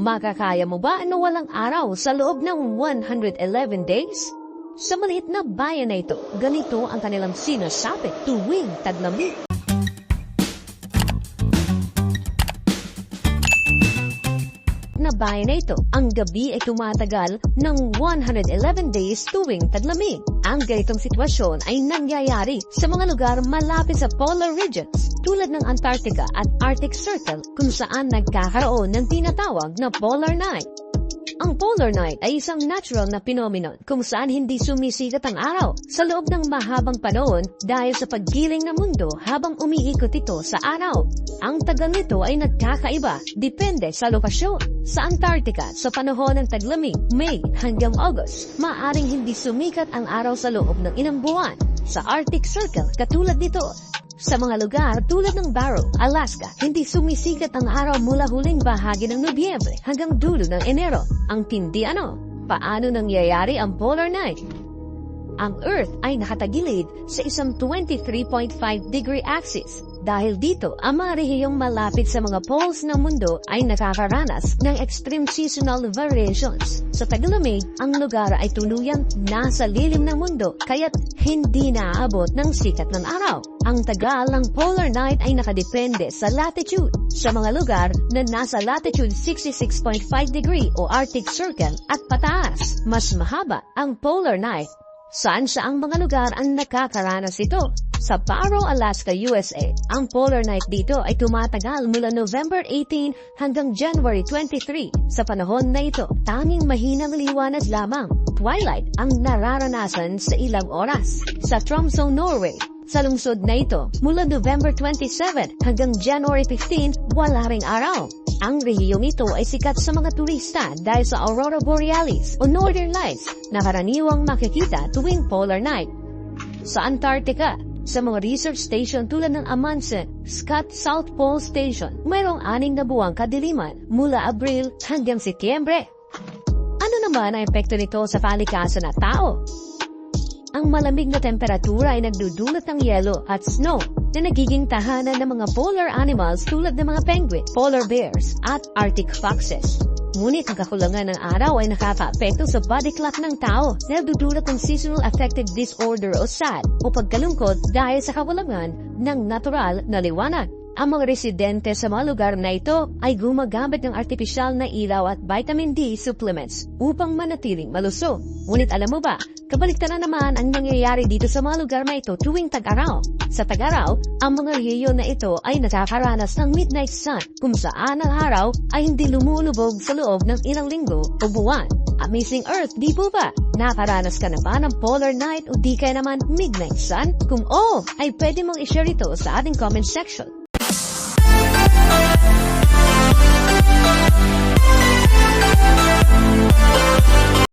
Makakaya mo ba na walang araw sa loob ng 111 days? Sa maliit na bayan na ito, ganito ang kanilang sinasabi tuwing taglamig. na bayan na ito, ang gabi ay tumatagal ng 111 days tuwing taglamig. Ang ganitong sitwasyon ay nangyayari sa mga lugar malapit sa polar regions tulad ng Antarctica at Arctic Circle kung saan nagkakaroon ng tinatawag na polar night. Ang polar night ay isang natural na phenomenon kung saan hindi sumisikat ang araw sa loob ng mahabang panahon dahil sa paggiling ng mundo habang umiikot ito sa araw. Ang tagal nito ay nagkakaiba depende sa lokasyon. Sa Antarctica, sa panahon ng taglamig, May hanggang August, maaring hindi sumikat ang araw sa loob ng ilang buwan. Sa Arctic Circle, katulad nito, sa mga lugar tulad ng Barrow, Alaska, hindi sumisikat ang araw mula huling bahagi ng Nobyembre hanggang dulo ng Enero. Ang tindi ano? Paano nangyayari ang polar night? Ang Earth ay nakatagilid sa isang 23.5 degree axis. Dahil dito, ang mga rehiyong malapit sa mga poles ng mundo ay nakakaranas ng extreme seasonal variations. Sa taglamig, ang lugar ay tuluyang nasa lilim ng mundo kaya't hindi naaabot ng sikat ng araw. Ang tagal ng polar night ay nakadepende sa latitude. Sa mga lugar na nasa latitude 66.5 degree o Arctic Circle at pataas, mas mahaba ang polar night Saan sa ang mga lugar ang nakakaranas ito? Sa Paro, Alaska, USA, ang polar night dito ay tumatagal mula November 18 hanggang January 23. Sa panahon na ito, tanging mahinang liwanag lamang, twilight, ang nararanasan sa ilang oras. Sa Tromsø, Norway, sa lungsod na ito, mula November 27 hanggang January 15, wala ring araw. Ang rehiyong ito ay sikat sa mga turista dahil sa Aurora Borealis o Northern Lights na karaniwang makikita tuwing polar night. Sa Antarctica, sa mga research station tulad ng Amundsen, Scott South Pole Station, mayroong aning na buwang kadiliman mula Abril hanggang Setyembre. Ano naman ang epekto nito sa palikasan at tao? Ang malamig na temperatura ay nagdudulot ng yelo at snow na nagiging tahanan ng mga polar animals tulad ng mga penguin, polar bears, at arctic foxes. Ngunit ang kakulangan ng araw ay nakaka-apekto sa body clock ng tao na nagdudulot ng seasonal affective disorder o SAD o pagkalungkot dahil sa kawalangan ng natural na liwanag. Ang mga residente sa mga lugar na ito ay gumagamit ng artipisyal na ilaw at vitamin D supplements upang manatiling malusog. Ngunit alam mo ba, kabaliktaran naman ang nangyayari dito sa mga lugar na ito tuwing tag-araw. Sa tag-araw, ang mga rehiyon na ito ay nakakaranas ng midnight sun kung saan ang araw ay hindi lumulubog sa loob ng ilang linggo o buwan. Amazing Earth, di po ba? Nakaranas ka na ba ng polar night o di kaya naman midnight sun? Kung oo, ay pwede mong ishare ito sa ating comment section.